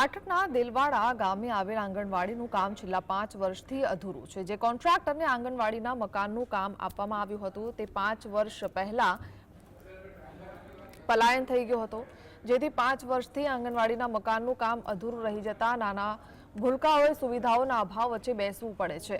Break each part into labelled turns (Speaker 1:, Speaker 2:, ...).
Speaker 1: પાટણના દિલવાડા ગામે આવેલ આંગણવાડીનું કામ છેલ્લા પાંચ વર્ષથી અધૂરું છે. જે કોન્ટ્રાક્ટરને આંગણવાડીના મકાનનું કામ આપવામાં આવ્યું હતું, તે પાંચ વર્ષ પહેલા પલાયન થઈ ગયો હતો. જેથી પાંચ વર્ષથી આંગણવાડીના મકાનનું કામ અધૂરું રહી જતા નાના ભૂલકાઓએ સુવિધાઓના અભાવ વચ્ચે બેસવું પડે છે.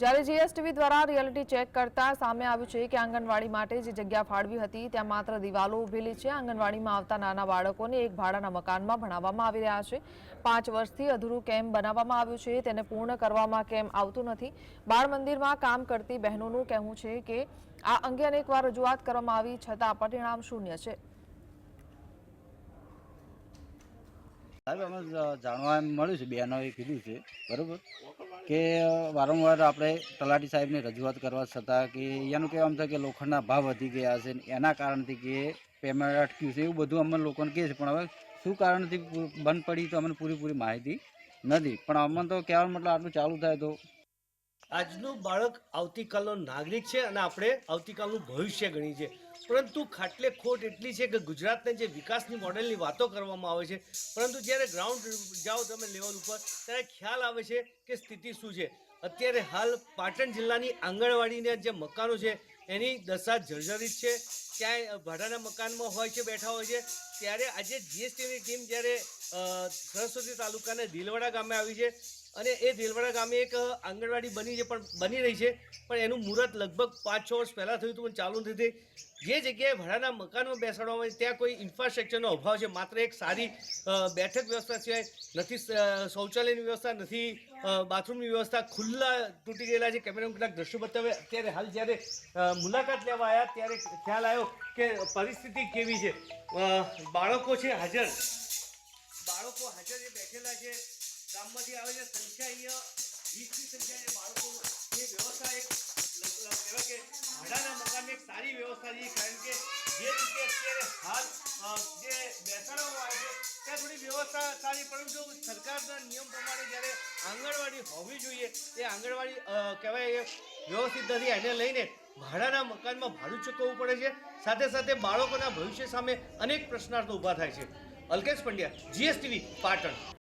Speaker 1: જ્યારે જીએસટીવી દ્વારા રિયાલિટી ચેક કરતા સામે આવ્યું છે કે આંગણવાડી માટે જે જગ્યા ફાળવી હતી, ત્યાં માત્ર દિવાલો ઉભેલી છે. આંગણવાડીમાં આવતા નાના બાળકોને એક ભાડાના મકાનમાં ભણાવવામાં આવી રહ્યા છે. પાંચ વર્ષથી અધૂરું કેમ્પ બનાવવામાં આવ્યું છે. તેને પૂર્ણ કરવામાં કેમ આવતું નથી. બાળ મંદિરમાં કામ કરતી બહેનોનું કહેવું છે કે આ અંગે અનેકવાર રજૂઆત કરવામાં આવી, છતાં પરિણામ શૂન્ય છે.
Speaker 2: સાહેબ, અમે જાણવા એમ મળ્યું છે, બહેનોએ કીધું છે. બરાબર? કે વારંવાર આપણે તલાટી સાહેબને રજૂઆત કરવા છતાં કે, એનું કહેવાનું છે કે લોખંડના ભાવ વધી ગયા છે એના કારણથી કે પેમેન્ટ અટક્યું છે, એવું બધું અમને લોકોને કહે છે. પણ હવે શું કારણથી બંધ પડી તો અમને પૂરેપૂરી માહિતી નથી. પણ અમને તો કહેવાનું મતલબ આટલું ચાલુ થાય તો
Speaker 3: આજનું બાળક આવતીકાલનો નાગરિક છે અને આપણે આવતીકાલનું ભવિષ્ય ગણી છે પરંતુ ખાટલે ખોટ એટલી છે કે ગુજરાતને જે વિકાસની મોડેલની વાતો કરવામાં આવે છે, પરંતુ જ્યારે ગ્રાઉન્ડ જાઓ તમે લેવલ ઉપર, ત્યારે ખ્યાલ આવે છે કે સ્થિતિ શું છે. અત્યારે હાલ પાટણ જિલ્લાની આંગણવાડીના જે મકાનો છે, એની દશા જર્જરિત છે. ક્યાંય ભાડાના મકાનમાં હોય છે, બેઠા હોય છે, ત્યારે આજે જીએસટીની ટીમ જ્યારે સરસ્વતી તાલુકાના દિલવાડા ગામે આવી છે અને એ દિલવાડા ગામે એક આંગણવાડી બની છે, પણ બની રહી છે, પણ એનું મુહૂર્ત લગભગ પાંચ છ વર્ષ પહેલાં થયું હતું પણ ચાલુ નથી જે જગ્યાએ ભાડાના મકાનમાં બેસાડવામાં આવે, ત્યાં કોઈ ઇન્ફ્રાસ્ટ્રક્ચરનો અભાવ છે, માત્ર એક સારી બેઠક વ્યવસ્થા સિવાય નથી શૌચાલયની વ્યવસ્થા નથી બાથરૂમની વ્યવસ્થા ખુલ્લા તૂટી ગયેલા છે, કેમેરામાં કેટલાક દ્રશ્યો બતાવે. અત્યારે હાલ જ્યારે મુલાકાત લેવા આવ્યા ત્યારે ખ્યાલ આવ્યો કે પરિસ્થિતિ કેવી છે? બાળકો છે હાજર. બાળકો હાજર એ બેઠેલા છે. ગામમાંથી આવે છે સંખ્યા અહીંયા વીસની સંખ્યા બાળકો એ વ્યવસ્થા એક કહેવાય કે ભાડાના મકાનની એક સારી વ્યવસ્થા છે. કારણ કે જે રીતે અત્યારે હાલ જે બેસાડવામાં આવે છે, ત્યાં થોડી વ્યવસ્થા સારી, પરંતુ સરકારના નિયમ પ્રમાણે જ્યારે આંગણવાડી હોવી જોઈએ, એ આંગણવાડી કહેવાય એ વ્યવસ્થિત નથી. એને લઈને ભાડાના મકાનમાં ભાડું ચૂકવવું પડે છે. સાથે સાથે બાળકોના ભવિષ્ય સામે અનેક પ્રશ્નાર્થો ઊભા થાય છે. અલ્કેશ પંડ્યા જીએસટીવી પાટણ.